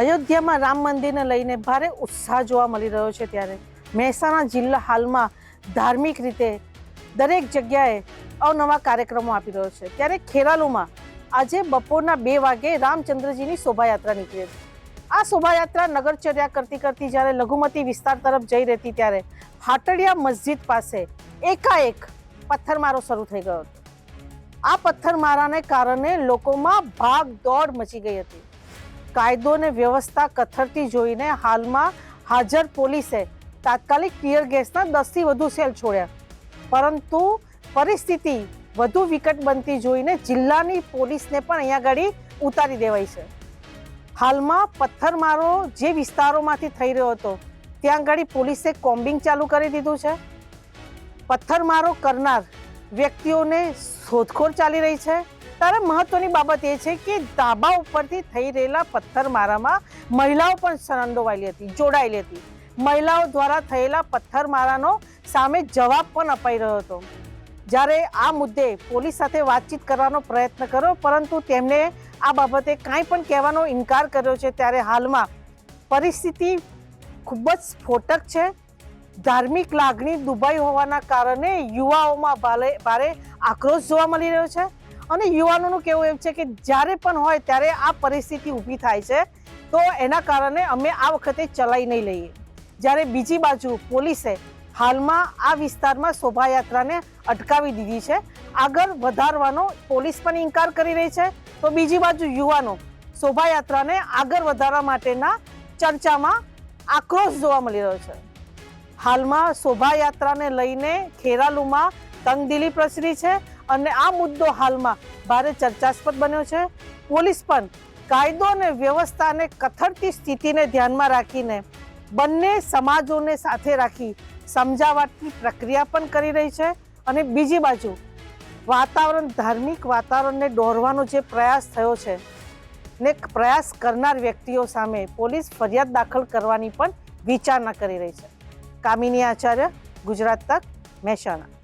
અયોધ્યામાં રામ મંદિરને લઈને ભારે ઉત્સાહ જોવા મળી રહ્યો છે ત્યારે મહેસાણા જિલ્લા હાલમાં ધાર્મિક રીતે દરેક જગ્યાએ અવનવા કાર્યક્રમો આપી રહ્યો છે. ત્યારે ખેરાલુમાં આજે બપોરના બે વાગે રામચંદ્રજીની શોભાયાત્રા નીકળી હતી. આ શોભાયાત્રા નગરચર્યા કરતી કરતી જ્યારે લઘુમતી વિસ્તાર તરફ જઈ રહેતી ત્યારે હાટડિયા મસ્જિદ પાસે એકાએક પથ્થરમારો શરૂ થઈ ગયો હતો. આ પથ્થરમારાને કારણે લોકોમાં ભાગ દોડ મચી ગઈ હતી. કાયદો અને વ્યવસ્થા કથરતી જોઈને હાલમાં હાજર પોલીસે તાત્કાલિક ટીયર ગેસના દસથી વધુ સેલ છોડ્યા. પરંતુ પરિસ્થિતિ વધુ વિકટ બનતી જોઈને જિલ્લાની પોલીસને પણ અહીંયા આગળ ઉતારી દેવાઈ છે. હાલમાં પથ્થરમારો જે વિસ્તારોમાંથી થઈ રહ્યો હતો, ત્યાં ગાડી પોલીસે કોમ્બિંગ ચાલુ કરી દીધું છે. પથ્થરમારો કરનાર વ્યક્તિઓને શોધખોળ ચાલી રહી છે. ત્યારે મહત્વની બાબત એ છે કે ધાબા ઉપરથી થઈ રહેલા પથ્થરમારામાં મહિલાઓ પણ સંડોવાયેલી હતી, જોડાયેલી હતી. મહિલાઓ દ્વારા થયેલા પથ્થરમારાનો સામે જવાબ પણ અપાઈ રહ્યો હતો. જ્યારે આ મુદ્દે પોલીસ સાથે વાતચીત કરવાનો પ્રયત્ન કર્યો, પરંતુ તેમણે આ બાબતે કાંઈ પણ કહેવાનો ઇનકાર કર્યો છે, ત્યારે હાલમાં પરિસ્થિતિ ખૂબ જ સ્ફોટક છે. ધાર્મિક લાગણી દુભાઈ હોવાના કારણે યુવાઓમાં ભારે આક્રોશ જોવા મળી રહ્યો છે. અને યુવાનોનું કહેવું એમ છે કે જ્યારે પણ હોય ત્યારે આ પરિસ્થિતિ ઊભી થાય છે. તો એના કારણે અમે આ વખતે ચલાવી નહીં લઈએ. જ્યારે બીજી બાજુ પોલીસે હાલમાં આ વિસ્તારમાં શોભાયાત્રાને અટકાવી દીધી છે. આગળ વધારવાનો પોલીસ પણ ઇનકાર કરી રહી છે. તો બીજી બાજુ યુવાનો શોભાયાત્રાને આગળ વધારવા માટેના ચર્ચામાં આક્રોશ જોવા મળી રહ્યો છે. હાલમાં શોભાયાત્રાને લઈને ખેરાલુમાં તંગદિલી પ્રસરી છે. અને આ મુદ્દો હાલમાં ભારે ચર્ચાસ્પદ બન્યો છે. પોલીસ પણ કાયદો અને વ્યવસ્થાને કથળતી સ્થિતિને ધ્યાનમાં રાખીને બંને સમાજોને સાથે રાખી સમજાવટની પ્રક્રિયા પણ કરી રહી છે. અને બીજી બાજુ, વાતાવરણ, ધાર્મિક વાતાવરણને દોરવાનો જે પ્રયાસ થયો છે ને પ્રયાસ કરનાર વ્યક્તિઓ સામે પોલીસ ફરિયાદ દાખલ કરવાની પણ વિચારણા કરી રહી છે. કામિની આચાર્ય, ગુજરાત તક, મહેસાણા.